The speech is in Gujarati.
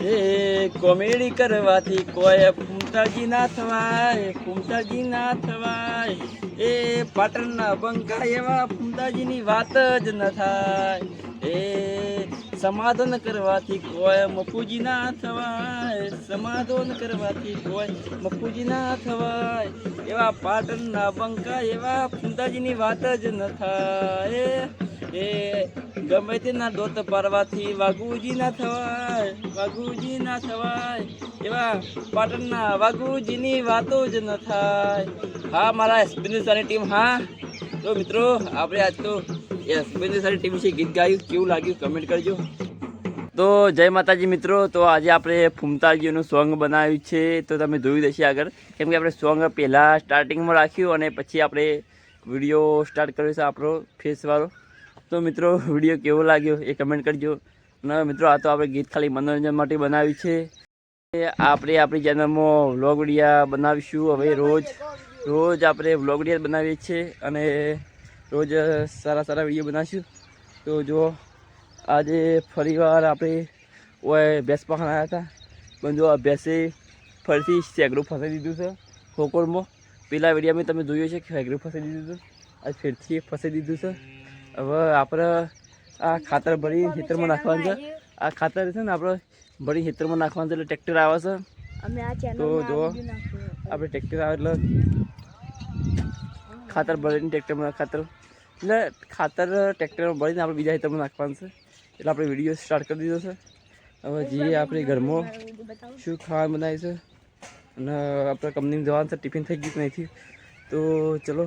એ કોમેડી કરવાથી કોઈ કુમતાજી ના થવાય કુમતાજી ના થવાય એ પાટણના બંકા એવા કુમતાજીની વાત જ ન થાય. એ સમાધાન કરવાથી કોઈ મફુજી ના થવાય સમાધાન કરવાથી કોઈ મફુજી ના થવાય એવા પાટણના બંકા એવા કુમતાજીની વાત જ ન થાય. એ ગમે તેના દોત પારવાથી વાઘુજી ના થવાય, વાઘુજી ના થવાય. એવા પાટણના વાઘુજીની વાતો જ ન થાય. હા, મારા એસબીની ટીમ, હા. તો મિત્રો, આપણે આજ તો એસબીની ટીમ વિશે ગીત ગાયું. કેવું લાગ્યું? કમેન્ટ કરજો. તો જય માતાજી મિત્રો, તો આજે આપણે ફૂમતાજીનું સોંગ બનાવ્યું છે. તો તમે જોયું દેશે આગળ. કેમ કે આપણે સોંગ પહેલાં સ્ટાર્ટિંગમાં રાખ્યું અને પછી આપણે વીડિયો સ્ટાર્ટ કર્યો છે આપણો ફેસવાળો તો મિત્રો, વીડિયો કેવો લાગ્યો એ કમેન્ટ કરજો. અને મિત્રો, આ તો આપણે ગીત ખાલી મનોરંજન માટે બનાવ્યું છે. આપણે આપણી ચેનલમાં વ્લોગ વિડીયા બનાવીશું. હવે રોજ રોજ આપણે વ્લોગ વિડીયા બનાવીએ છીએ અને રોજ સારા સારા વીડિયો બનાવીશું. તો જો, આજે ફરીવાર આપણે ઓય ભેંસ પકડ આવ્યા હતા. પણ જો આ ભેંસે ફરીથી સેગરું ફસાઈ દીધું છે ખોકોરમાં પેલા વિડીયામાં તમે જોયું છે કે સેગરું ફસાઈ દીધું હતું આજ ફેરથી ફસાઈ દીધું છે. હવે આપણે આ ખાતર ભરી ખેતરમાં નાખવાનું છે. આ ખાતર છે ને આપણે ભરી ખેતરમાં નાખવાનું છે એટલે ટ્રેક્ટર આવે છે. તો જો આપણે ટ્રેક્ટર આવે એટલે ખાતર ભરીને ટ્રેક્ટરમાં ખાતર. એટલે ખાતર ટ્રેક્ટરમાં ભરીને આપણે બીજા ખેતરમાં નાખવાનું છે. એટલે આપણે વીડિયો સ્ટાર્ટ કરી દીધો છે. હવે જઈએ આપણે ઘરમાં શું ખાવાનું બનાવીશું છે અને આપણે કંપનીમાં જવાનું છે ટિફિન થઈ ગયું થયું. તો ચલો